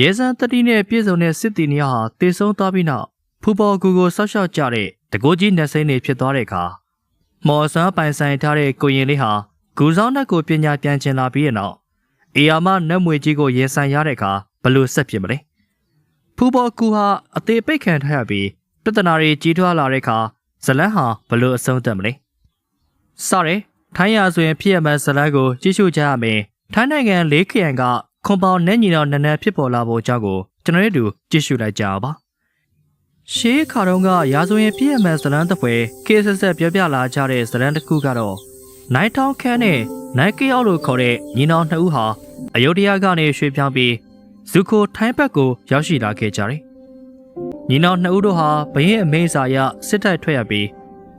ရဲစံတတိနဲ့ပြည်စုံတဲ့စစ်တီနီယာဟာတေဆုံးသွားပြီးနောက်ဖူပေါ်ကူကိုဆောက်ရှောက်ကြတဲ့တကိုးကြီးနှစိမ့်နေဖြစ်သွားတဲ့အခါမော်ဆန်းပိုင်ဆိုင်ထားတဲ့ကိုရင်လေးဟာဂူဆောင်တက်ကိုပညာပြန်ကျင်လာပြီးတဲ့နောက်အေယာမနတ်မွေကြီးကိုရင်ဆိုင်ရတဲ့အခါဘလို့ဆက်ဖြစ်မလဲဖူပေါ်ကူဟာအသေးပိတ်ခံထားရပြီးပြဿနာတွေကြီးထွားလာတဲ့အခါဇလန်းဟာဘလို့အဆုံးသတ်မလဲစရဲထိုင်းရဆိုရင်ဖြစ်ရမှန်းဇလန်းကိုကြည့်ရှုကြရမယ်ထိုင်းနိုင်ငံလေးခရိုင်က ခွန်ပေါင်နဲ့ညီတော်နန်းနန်းဖြစ်ပေါ်လာဖို့အကြောင်းကိုကျွန်တော်တို့ကြည့်ရှုလိုက်ကြအောင်ပါရှေးခါတုန်းကရာဇဝင်ပြည့်အမှန်ဇလန်းတစ်ပွဲကေဆက်ဆက်ပြောပြလာကြတဲ့ဇလန်းတစ်ခုကတော့နိုင်တောင်ခန်းနဲ့နိုင်ကရောက်လို့ခေါ်တဲ့ညီနောင်နှစ်ဦးဟာအယုဒ္ဓယကနေရွှေ့ပြောင်းပြီးဇုခိုထိုင်းဘက်ကိုရောက်ရှိလာခဲ့ကြတယ်။ညီနောင်နှစ်ဦးတို့ဟာဘရင်အမေစာရစစ်တိုက်ထွက်ရပြီး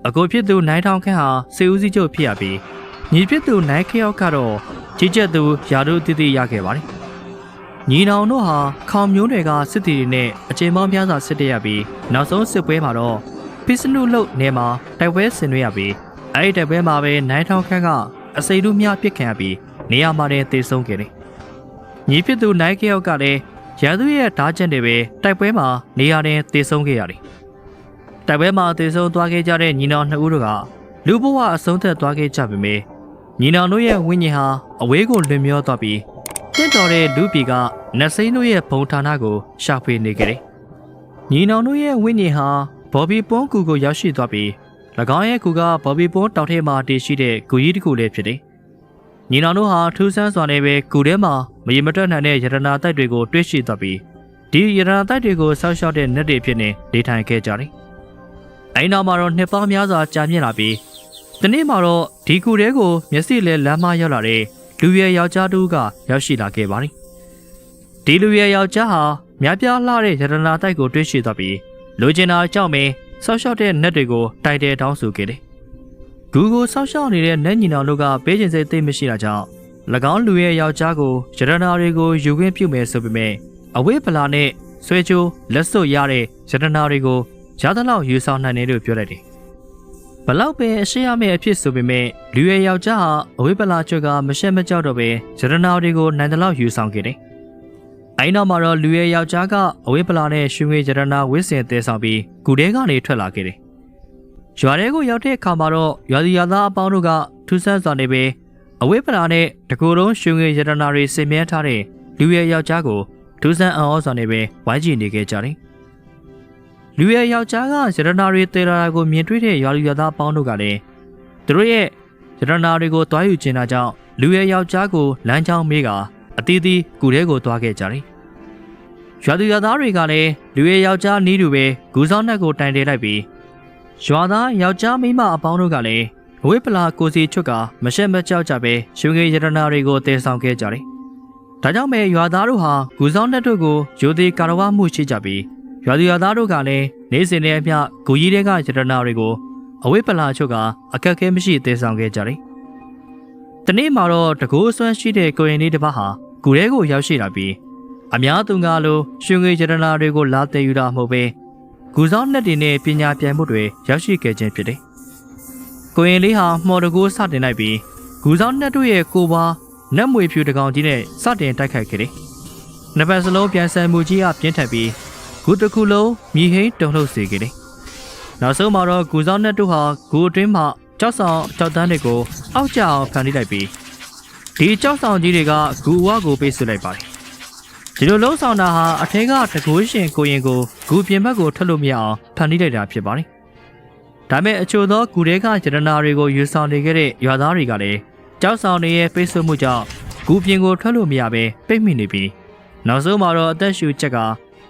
အကိုဖြစ်သူနိုင်တောင်ခန်းဟာစေဦးစီးချုပ်ဖြစ်ရပြီးညီဖြစ်သူနိုင်ခရောက်ကတော့ကြီးကျက်သူယာတို့တည်တည်ရခဲ့ပါတယ်။ ညီနောင်တို့ဟာခေါင်မျိုးတွေကစစ်တီတွေနဲ့အချိန်မောင်းများစွာစစ်တက်ရပြီးနောက်ဆုံးစစ်ပွဲမှာတော့ပစ္စနုလုတ်နယ်မှာတိုက်ပွဲဆင်နွှဲရပြီးအဲ့ဒီတိုက်ပွဲမှာပဲနိုင်ထောင်ခန့်ကအစိတို့များပြစ်ခံရပြီးနေရာမှာတည်းသေဆုံးခဲ့တယ်။ညီဖြစ်သူနိုင်ခရောက်ကလည်းရာသူရဲ့ဓာချက်တွေပဲတိုက်ပွဲမှာနေရာတည်းသေဆုံးခဲ့ရတယ်။တိုက်ပွဲမှာသေဆုံးသွားခဲ့ကြတဲ့ညီနောင်နှစ်ဦးတို့ကလူဘဝအဆုံးသက်သွားခဲ့ကြပေမယ့်ညီနောင်တို့ရဲ့ဝိညာဉ်ဟာအဝေးကိုလွင်မျောသွားပြီး တင့်တော်တဲ့လူပီကနတ်စိမ်းတို့ရဲ့ဘုံဌာနကိုရှာဖွေနေကြတယ်။ညီနောင်တို့ရဲ့ဝိညာဉ်ဟာဘော်ဘီပွန်ကူကိုရောက်ရှိသွားပြီး၎င်းရဲ့ကူကဘော်ဘီပွန်တောင်ထဲမှာတည်ရှိတဲ့ဂူကြီးတစ်ခုလည်းဖြစ်တယ်။ညီနောင်တို့ဟာထူးဆန်းစွာနဲ့ပဲကူထဲမှာမရေမတွက်နိုင်တဲ့ယရနာတိုက်တွေကိုတွေ့ရှိသွားပြီးဒီယရနာတိုက်တွေကိုဆောက်ရှောက်တဲ့နက်တွေဖြစ်နေနေထိုင်ခဲ့ကြတယ်။အဲဒီနောက်မှာတော့နှစ်ပေါင်းများစွာကြာမြင့်လာပြီးဒီနေ့မှာတော့ဒီကူတဲကိုမျက်စိလဲလမ်းမရောက်လာတဲ့ လူရဲယောက်ျားတူကရောက်ရှိလာခဲ့ပါတယ်။ဒီလူရဲယောက်ျားဟာမြပြားလှတဲ့ရတနာတိုက်ကိုတွေ့ရှိသွားပြီးလူကျင်တာကြောင့်ပဲဆောက်ရှောက်တဲ့နက်တွေကိုတိုက်တဲတောင်းဆိုခဲ့တယ်။ဂူကိုဆောက်ရှောက်နေတဲ့နက်ညီနောင်တို့ကပေးခြင်းစိတ်သိမရှိတာကြောင့်၎င်းလူရဲ့ယောက်ျားကိုရတနာတွေကိုယူခွင့်ပြုမယ်ဆိုပေမဲ့အဝေးပလာနဲ့ဆွဲချိုးလက်စွပ်ရတဲ့ရတနာတွေကိုရသလောက်ယူဆောင်နိုင်တယ်လို့ပြောလိုက်တယ်။ ဘလောက်ပဲအရှိရမယ့်အဖြစ်ဆိုပေမဲ့လူရဲ့ယောက်ျားဟာအဝေးပလာချွတ်ကမရှက်မကြောက်တော့ပဲရတနာတွေကိုနိုင်တယ်လို့ယူဆောင်ခဲ့တယ်။အဲဒီနောက်မှာတော့လူရဲ့ယောက်ျားကအဝေးပလာနဲ့ရွှေငွေရတနာဝစ်စင်တဲဆောင်ပြီးဂူထဲကနေထွက်လာခဲ့တယ်။ရွာထဲကိုရောက်တဲ့အခါမှာတော့ရွာသူရွာသားအပေါင်းတို့ကထူးဆန်းစွာနေပဲအဝေးပလာနဲ့တကူလုံးရွှေငွေရတနာတွေစင်မြဲထားတဲ့လူရဲ့ယောက်ျားကိုထူးဆန်းအံ့ဩစွာနေပဲဝိုင်းကြည့်နေခဲ့ကြတယ်။ လူရဲ့ယောက်ျားကရတနာတွေတေလာတာကိုမြင်တွေ့တဲ့ရွာလူရွာသားအပေါင်းတို့ကလည်းသူတို့ရဲ့ရတနာတွေကိုတွားယူကျင်တာကြောင့်လူရဲ့ယောက်ျားကိုလမ်းကြောင်းမေးကအတီးတီးကူထဲကိုတွားခဲ့ကြတယ်။ရွာသူရွာသားတွေကလည်းလူရဲ့ယောက်ျားနီးတူပဲဂူဆောင်နှက်ကိုတိုင်တယ်လိုက်ပြီးရွာသားယောက်ျားမိန်းမအပေါင်းတို့ကလည်းအဝိပလာကိုစီချွတ်ကမရှက်မကြောက်ကြပဲရွှေငွေရတနာတွေကိုတည်ဆောင်ခဲ့ကြတယ်။ဒါကြောင့်ပဲရွာသားတို့ဟာဂူဆောင်နှက်တို့ကိုရိုသေကာရဝမှုရှိကြပြီး ရွာသူရွာသားတို့ကလည်းနေစဉ်နဲ့အမျှဂူကြီးတွေကရတနာတွေကိုအဝိပလာချွတ်ကအခက်အခဲမရှိတည်ဆောင်ခဲ့ကြတယ်။တနေ့မှာတော့တကူအစွမ်းရှိတဲ့ကိုရင်လေးတစ်ပါးဟာဂူထဲကိုရောက်ရှိလာပြီးအများသူငါလိုရွှေငွေရတနာတွေကိုလာတည်ယူတာမဟုတ်ပဲဂူဆောင်နှက်တွေနဲ့ပညာပြန်မှုတွေရောက်ရှိခဲ့ခြင်းဖြစ်တယ်။ကိုရင်လေးဟာမှော်တကူစတင်လိုက်ပြီးဂူဆောင်နှက်တို့ရဲ့ကိုပွားနက်မွေဖြူတကောင်ကြီးနဲ့စတင်တိုက်ခိုက်ခဲ့တယ်။နှစ်ပတ်စလုံးပြန်ဆန်မှုကြီးအပြင်းထန်ပြီး ဂူတစ်ခုလုံးမြည်ဟိန်းတုန်လှုပ်စေခဲ့တယ်။နောက်ဆုံးမှာတော့ဂူဆောင်နှက်တို့ဟာဂူအတွင်းမှာကြောက်ဆောင်ကြောက်တန်းတွေကိုအောက်ကျအောင်ဖန်တီးလိုက်ပြီးဒီကြောက်ဆောင်ကြီးတွေကဂူဝါကိုပေးဆွလိုက်ပါတယ်။ဒီလိုလုံးဆောင်တာဟာအထက်ကတကိုးရှင်ကိုရင်ကိုဂူပြင်ဘက်ကိုထွက်လို့မရအောင်ဖန်တီးလိုက်တာဖြစ်ပါတယ်။ဒါမဲ့အချို့သောဂူတွေကဂျရနာတွေကိုယူဆောင်နေခဲ့တဲ့ရွာသားတွေကလည်းကြောက်ဆောင်တွေရဲ့ပိတ်ဆို့မှုကြောင့်ဂူပြင်ကိုထွက်လို့မရဘဲပိတ်မိနေပြီးနောက်ဆုံးမှာတော့အသက်ရှူချက်က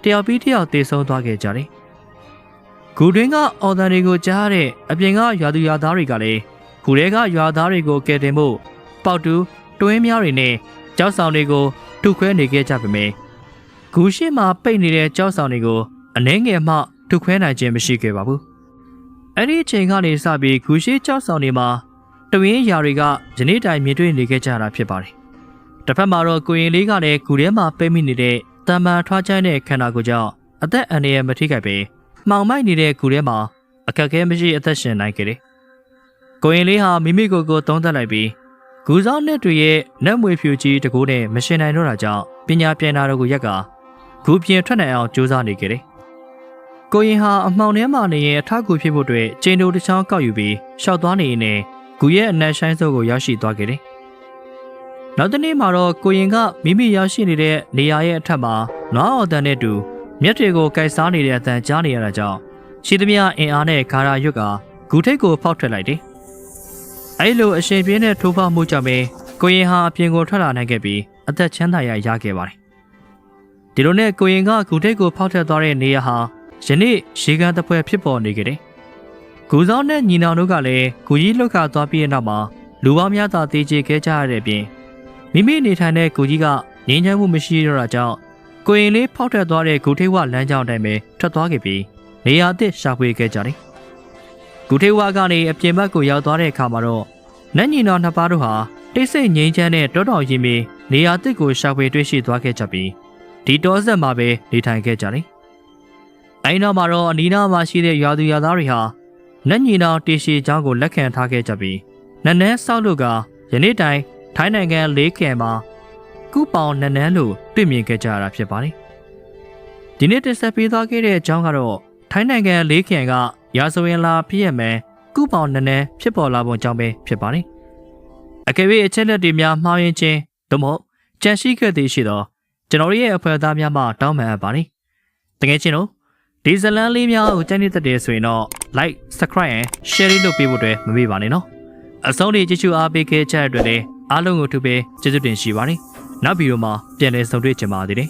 တယောက်ပြီးတယောက်တေဆုံးသွားခဲ့ကြတယ်။ဂူတွင်းကအော်တန်တွေကိုကြားတဲ့အပြင်ကရွာသူရွာသားတွေကလည်းဂူထဲကရွာသားတွေကိုကယ်တင်ဖို့ပေါက်တူးတွင်းများတွေနဲ့ကြောက်ဆောင်တွေကိုထုခွဲနေခဲ့ကြပေမယ့်ဂူရှိမှာပိတ်နေတဲ့ကြောက်ဆောင်တွေကိုအနှဲငယ်မှထုခွဲနိုင်ခြင်းမရှိခဲ့ပါဘူး။အဲ့ဒီအချိန်ကနေစပြီးဂူရှိကြောက်ဆောင်တွေမှာတဝင်းယာတွေကယနေ့တိုင်မြင်တွေ့နေခဲ့ကြတာဖြစ်ပါတယ်။တစ်ဖက်မှာတော့ကိုရင်လေးကလည်းဂူထဲမှာပိတ်မိနေတဲ့ တမန်ထွားချမ်းတဲ့ခန္ဓာကိုယ်ကြောင့်အသက်အန္တရာယ်မထိခိုက်ပဲမှောင်မိုက်နေတဲ့ဂူထဲမှာအခက်အခဲမရှိအသက်ရှင်နိုင်ခဲ့တယ်။ကိုရင်လေးဟာမိမိကိုယ်ကိုသုံးသပ်လိုက်ပြီးဂူဆောင်နဲ့တွေရဲ့နတ်မွေဖြူကြီးတကူနဲ့မရှင်နိုင်တော့တာကြောင့်ပညာပြန်တာတို့ကိုရက်ကဂူပြင်ထွက်နိုင်အောင်ကြိုးစားနေခဲ့တယ်။ကိုရင်ဟာအမှောင်ထဲမှာနေရင်အထောက်အကူဖြစ်ဖို့အတွက်ကျင်းတို့တစ်ချောင်းကောက်ယူပြီးရှောက်သွားနေရင်လည်းဂူရဲ့အနက်ဆိုင်စုပ်ကိုရောက်ရှိသွားခဲ့တယ်။ နောက်တစ်နေ့မှာတော့ကိုရင်ကမိမိရောက်ရှိနေတဲ့နေရာရဲ့အထက်မှာနွားအော်တန်နဲ့တူမျက်တွေကိုကိုက်စားနေတဲ့အတန်ကြားနေရတာကြောင့်ရှိသမျှအင်အားနဲ့ဂါရာရွတ်ကဂူထိတ်ကိုဖောက်ထွက်လိုက်တယ်။အဲလိုအရှင်ပြင်းတဲ့ထိုးဖောက်မှုကြောင့်ပဲကိုရင်ဟာအပြင်ကိုထွက်လာနိုင်ခဲ့ပြီးအသက်ချမ်းသာရရခဲ့ပါတယ်။ဒီလိုနဲ့ကိုရင်ကဂူထိတ်ကိုဖောက်ထွက်သွားတဲ့နေရာဟာယနေ့ရေကန်တစ်ဖွဲဖြစ်ပေါ်နေခဲ့တယ်။ဂူဆောင်နဲ့ညီနောင်တို့ကလည်းဂူကြီးလွတ်ခါသွားပြီးတဲ့နောက်မှာလူပေါင်းများစွာတေးကျေခဲ့ကြရတဲ့အပြင် မိမိနေထိုင်တဲ့ဂူကြီးကငြိမ်းချမ်းမှုမရှိတော့တာကြောင့်ကိုရင်လေးဖောက်ထွက်သွားတဲ့ဂူထိတ်ဝလမ်းကြောင်းတိုင်းပဲထွက်သွားခဲ့ပြီးနေရာအသစ်ရှာဖွေခဲ့ကြတယ်။ဂူထိတ်ဝကနေအပြင်ဘက်ကိုရောက်သွားတဲ့အခါမှာတော့နတ်ညီနောင်နှစ်ပါးတို့ဟာတိတ်ဆိတ်ငြိမ်းချမ်းတဲ့တောတော်ရင်မီနေရာအသစ်ကိုရှာဖွေတွေ့ရှိသွားခဲ့ကြပြီးဒီတောဆက်မှာပဲနေထိုင်ခဲ့ကြတယ်။အဲဒီနောက်မှာတော့အနီးနားမှာရှိတဲ့ရွာသူရွာသားတွေဟာနတ်ညီနောင်တေရှိချောင်းကိုလက်ခံထားခဲ့ကြပြီးနန်းနန်းဆောက်လို့ကယနေ့တိုင် ထိုင်းနိုင်ငံလေးခရိုင်မှာကုပောင်နန်းနန်းလို့တွေ့မြင်ခဲ့ကြရတာဖြစ်ပါတယ်။ဒီနေ့တက်ဆက်ပေးသွားခဲ့တဲ့အကြောင်းကတော့ထိုင်းနိုင်ငံလေးခရိုင်ကရာဇဝင်လာဖြစ်ရမယ်ကုပောင်နန်းနန်းဖြစ်ပေါ်လာပုံကြောင့်ပဲဖြစ်ပါတယ်။အကယ်၍အချက်လက်တွေများမှားယွင်းခြင်းသို့မဟုတ်ကြန့်ရှိခဲ့သည်ရှိသောကျွန်တော်ရဲ့အဖွဲ့သားများမှတောင်းပန်အပ်ပါတယ်။တကယ်ချင်းတို့ဒီဇလန်လေးများကိုကြိုက်နေတဲ့ဆိုရင်တော့ like subscribe and share လုပ်ပေးဖို့အတွက်မမေ့ပါနဲ့နော်အဆုံးထိကြည့်ရှုအားပေးခဲ့ကြတဲ့အတွက်လည်း အားလုံးကိုထူးပဲကျေးဇူးတင်ရှိပါတယ်နောက်ဗီဒီယိုမှာပြန်လည်ဆုံတွေ့ကြပါသေးတယ်